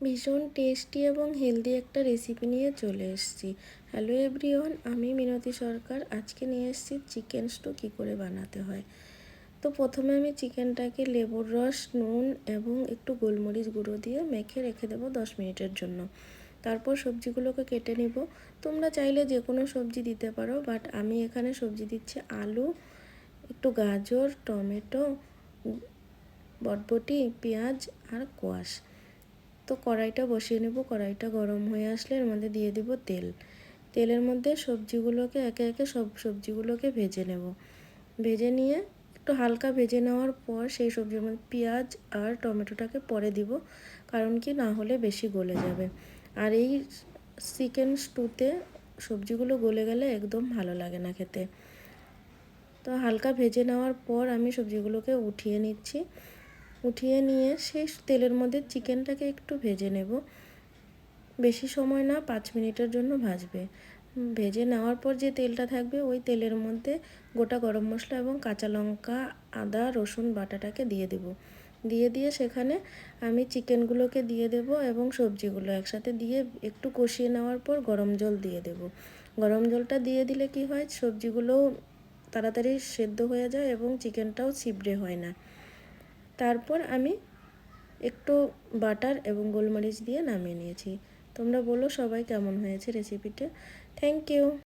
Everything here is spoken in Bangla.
ভীষণ টেস্টি এবং হেলদি একটা রেসিপি নিয়ে চলে এসেছি। হ্যালো এভরিওয়ান আমি মিনতি সরকার। আজকে নিয়ে এসেছি চিকেন স্টু কী করে বানাতে হয়। তো প্রথমে আমি চিকেনটাকে লেবুর রস, নুন এবং একটু গোলমরিচ গুঁড়ো দিয়ে মেখে রেখে দেবো দশ মিনিটের জন্য। তারপর সবজিগুলোকে কেটে নিব। তোমরা চাইলে যে কোনো সবজি দিতে পারো বাট আমি এখানে সবজি দিচ্ছি আলু, একটু গাজর, টমেটো, বটবটি, পেঁয়াজ আর কোয়াশ। তো কড়াইটা বসিয়ে নেব। কড়াইটা গরম হয়ে আসলে এর মধ্যে দিয়ে দিব তেল। তেলের মধ্যে সবজিগুলোকে একে একে সব সবজিগুলোকে ভেজে নেব। ভেজে নিয়ে একটু হালকা ভেজে নেওয়ার পর সেই সবজির মধ্যে পেঁয়াজ আর টমেটোটাকে পরে দিব, কারণ কি না হলে বেশি গলে যাবে। আর এই চিকেন স্টুতে সবজিগুলো গলে গেলে একদম ভালো লাগে না খেতে। তো হালকা ভেজে নেওয়ার পর আমি সবজিগুলোকে উঠিয়ে নিচ্ছি। উঠিয়ে নিয়ে সেই তেলের মধ্যে চিকেনটাকে একটু ভেজে নেব। বেশি সময় না, পাঁচ মিনিটের জন্য ভাজবে। ভেজে নেওয়ার পর যে তেলটা থাকবে, ওই তেলের মধ্যে গোটা গরম মশলা এবং কাঁচা লঙ্কা, আদা, রসুন বাটাটাকে দিয়ে দেব। দিয়ে দিয়ে সেখানে আমি চিকেনগুলোকে দিয়ে দেব এবং সবজিগুলো একসাথে দিয়ে একটু কষিয়ে নেওয়ার পর গরম জল দিয়ে দেব। গরম জলটা দিয়ে দিলে কি হয় সবজিগুলোও তাড়াতাড়ি সেদ্ধ হয়ে যায় এবং চিকেনটাও ছিবড়ে হয় না। তারপর আমি একটু বাটার এবং গোলমরিচ দিয়ে নামিয়ে নিয়েছি। তোমরা বলো সবাই কেমন হয়েছে রেসিপিটা থ্যাংক ইউ